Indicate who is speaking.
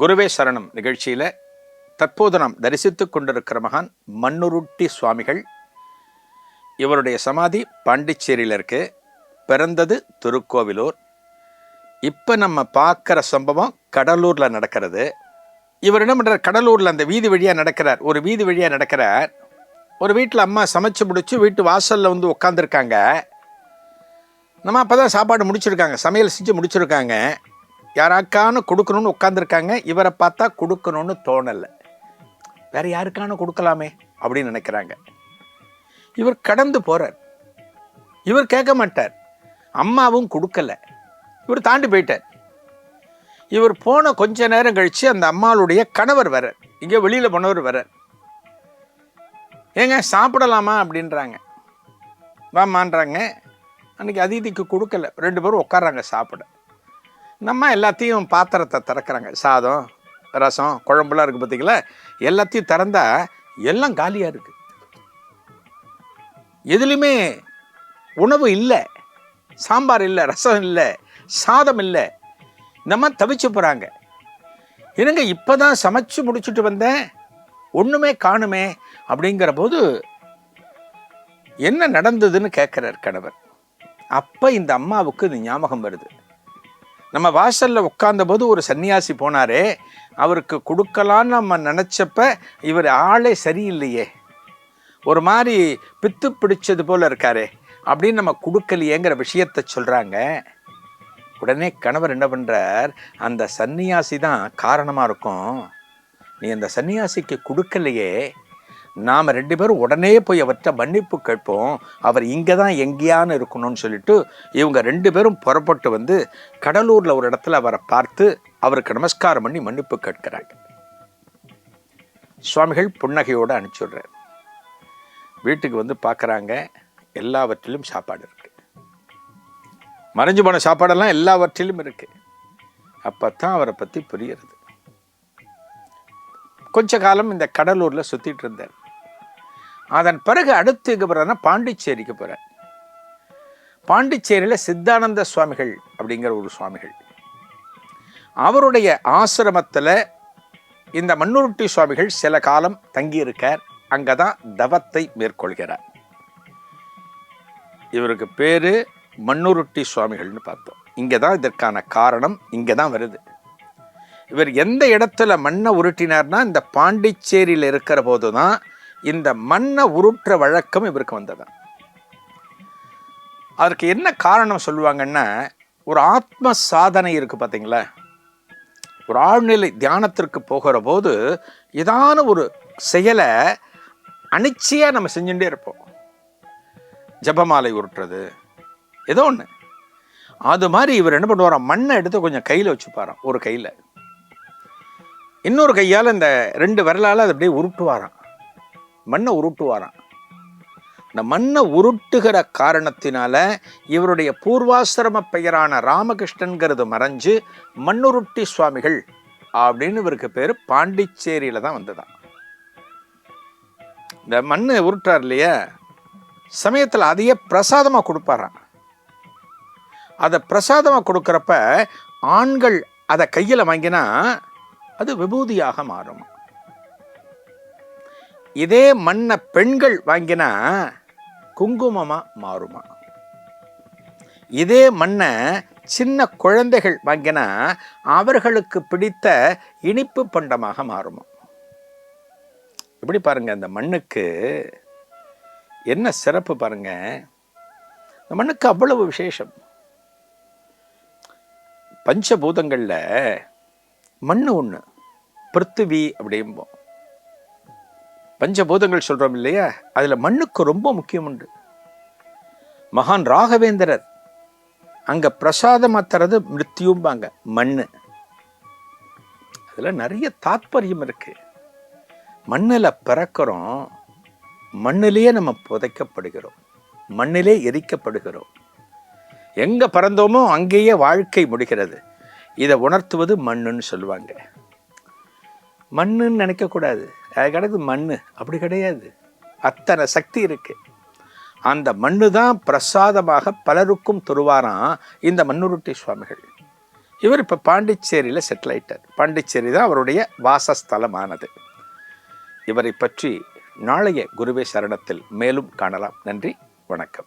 Speaker 1: குருவே சரணம் நிகழ்ச்சியில் தற்போது நாம் தரிசித்துக் கொண்டிருக்கிற மகான் மண்ணுருட்டி சுவாமிகள். இவருடைய சமாதி பாண்டிச்சேரியில் இருக்கு. பிறந்தது திருக்கோவிலூர். இப்போ நம்ம பார்க்குற சம்பவம் கடலூரில் நடக்கிறது. இவர் என்ன பண்ணுறார் கடலூரில் அந்த வீதி வழியாக நடக்கிறார். ஒரு வீதி வழியாக நடக்கிறார். ஒரு வீட்டில் அம்மா சமைச்சு முடிச்சு வீட்டு வாசலில் வந்து உட்காந்துருக்காங்க நம்ம அப்போ தான் சாப்பாடு முடிச்சிருக்காங்க. சமையல் செஞ்சு முடிச்சிருக்காங்க. யாராக்கானு கொடுக்கணும்னு உட்காந்துருக்காங்க இவரை பார்த்தா கொடுக்கணும்னு தோணலை. வேற யாருக்கான கொடுக்கலாமே அப்படின்னு நினைக்கிறாங்க. இவர் கடந்து போகிறார் இவர் கேட்க மாட்டார். அம்மாவும் கொடுக்கல. இவர் தாண்டி போயிட்டார். இவர் போன கொஞ்ச நேரம் கழித்து அந்த அம்மாளுடைய கணவர் வரார் இங்கே வெளியில் போனவர் வரார் ஏங்க சாப்பிடலாமா அப்படின்றாங்க. வாமான்றாங்க அன்றைக்கி அதிதிக்கு கொடுக்கல. ரெண்டு பேரும் உட்கார்றாங்க சாப்பிட. நம்ம எல்லாத்தையும் பாத்திரத்தை திறக்கிறாங்க. சாதம் ரசம் குழம்புலாம் இருக்குது பார்த்தீங்களா எல்லாத்தையும் திறந்தா எல்லாம் காலியாக இருக்குது எதுலேயுமே உணவு இல்லை. சாம்பார் இல்லை ரசம் இல்லை சாதம் இல்லை. இந்த மாதிரி தவிச்சு போகிறாங்க என்னங்க இப்போ தான் சமைச்சு முடிச்சுட்டு வந்தேன். ஒன்றுமே காணுமே அப்படிங்கிற போது என்ன நடந்ததுன்னு கேட்குறார் கணவர். அப்போ இந்த அம்மாவுக்கு இது ஞாபகம் வருது. நம்ம வாசலில் உட்காந்தபோது ஒரு சன்னியாசி போனாரே அவருக்கு கொடுக்கலான்னு நம்ம நினச்சப்ப இவர் ஆளே சரியில்லையே. ஒரு மாதிரி பித்து பிடிச்சது போல் இருக்காரே அப்படின்னு நம்ம கொடுக்கலையேங்கிற விஷயத்த சொல்கிறாங்க உடனே கணவர் என்ன பண்ணுறார் அந்த சன்னியாசி தான் காரணமாக இருக்கும். நீ அந்த சன்னியாசிக்கு கொடுக்கலையே நாம் ரெண்டு பேரும் உடனே போய் அவர்கிட்ட மன்னிப்பு கேட்போம். அவர் இங்கே தான் எங்கேயான்னு இருக்கணும்னு சொல்லிட்டு இவங்க ரெண்டு பேரும் புறப்பட்டு வந்து கடலூரில் ஒரு இடத்துல அவரை பார்த்து அவருக்கு நமஸ்காரம் பண்ணி மன்னிப்பு கேட்கிறாங்க சுவாமிகள் புன்னகையோடு அனுப்பிச்சுடுறார். வீட்டுக்கு வந்து பார்க்குறாங்க. எல்லாவற்றிலும் சாப்பாடு இருக்குது மறைஞ்சு போன சாப்பாடெல்லாம் எல்லாவற்றிலும் இருக்குது அப்போ தான் அவரை பற்றி புரியுறது கொஞ்ச காலம் இந்த கடலூரில் சுற்றிட்டு இருந்தார். அதன் பிறகு அடுத்து இங்கே போகிறாருன்னா பாண்டிச்சேரிக்கு போகிறார் பாண்டிச்சேரியில் சித்தானந்த சுவாமிகள் அப்படிங்கிற ஒரு சுவாமிகள். அவருடைய ஆசிரமத்தில் இந்த மண்ணுருட்டி சுவாமிகள் சில காலம் தங்கியிருக்கார். அங்கே தான் தவத்தை மேற்கொள்கிறார். இவருக்கு பேர் மண்ணுருட்டி சுவாமிகள்னு பார்த்தோம். இங்கே தான் இதற்கான காரணம் இங்கே தான் வருது. இவர் எந்த இடத்துல மண்ணை உருட்டினார்னா இந்த பாண்டிச்சேரியில் இருக்கிற போது தான் இந்த மண்ணை உருட்டுற வழக்கம் இவருக்கு வந்தது. அதற்கு என்ன காரணம் சொல்லுவாங்கன்னா ஒரு ஆத்ம சாதனை இருக்கு பார்த்தீங்களா ஒரு ஆழ்நிலை தியானத்திற்கு போகிற போது ஏதான ஒரு செயலை அனிச்சையாக நம்ம செஞ்சுட்டே இருப்போம். ஜபமாலை உருட்டுறது ஏதோ ஒன்று அது மாதிரி இவர் என்ன பண்ணுவாராம் மண்ணை எடுத்து கொஞ்சம் கையில் வச்சுப்பாராம் ஒரு கையில். இன்னொரு கையால் இந்த ரெண்டு விரலால் அது அப்படியே உருட்டுவாராம். மண்ணை உருட்டுவாராம். இந்த மண்ணை உருட்டுகிற காரணத்தினால இவருடைய பூர்வாசிரம பெயரான ராமகிருஷ்ணன்கிறது மறைஞ்சு மண்ணுருட்டி சுவாமிகள் அப்படின்னு இவருக்கு பேர் பாண்டிச்சேரியில் தான் வந்ததான் இந்த மண் உருட்டார் இல்லையா? சமயத்தில் அதையே பிரசாதமாக கொடுப்பாராம். அதை பிரசாதமாக கொடுக்குறப்ப ஆண்கள் அதை கையில் வாங்கினா அது விபூதியாக மாறும். இதே மண்ணை பெண்கள் வாங்கினா குங்குமமாக மாறுமா? இதே மண்ணை சின்ன குழந்தைகள் வாங்கினா அவர்களுக்கு பிடித்த இனிப்பு பண்டமாக மாறுமா? எப்படி பாருங்க அந்த மண்ணுக்கு என்ன சிறப்பு பாருங்க. இந்த மண்ணுக்கு அவ்வளவு விசேஷம். பஞ்சபூதங்களில் மண் ஒன்று பிருத்திவி அப்படிம்போம். பஞ்சபூதங்கள் சொல்கிறோம் இல்லையா? அதில் மண்ணுக்கு ரொம்ப முக்கியம் உண்டு. மகான் ராகவேந்திரர் அங்கே பிரசாதமாக தரது மிருத்தியும்பாங்க மண் அதில் நிறைய தாத்பரியம் இருக்குது மண்ணில் பிறக்கிறோம் மண்ணிலேயே நம்ம புதைக்கப்படுகிறோம் மண்ணிலே எரிக்கப்படுகிறோம். எங்கே பிறந்தோமோ அங்கேயே வாழ்க்கை முடிகிறது. இதை உணர்த்துவது மண்ணுன்னு சொல்லுவாங்க. மண்ணுன்னு நினைக்கக்கூடாது. அது கிடையாது மண் அப்படி கிடையாது. அத்தனை சக்தி இருக்கு. அந்த மண்ணு தான் பிரசாதமாக பலருக்கும் தருவாராம் இந்த மண்ணுருட்டி சுவாமிகள். இவர் இப்போ பாண்டிச்சேரியில் செட்டில் ஆயிட்டார். பாண்டிச்சேரி தான் அவருடைய வாசஸ்தலமானது. இவரை பற்றி நாளைய குருவே சரணத்தில் மேலும் காணலாம். நன்றி வணக்கம்.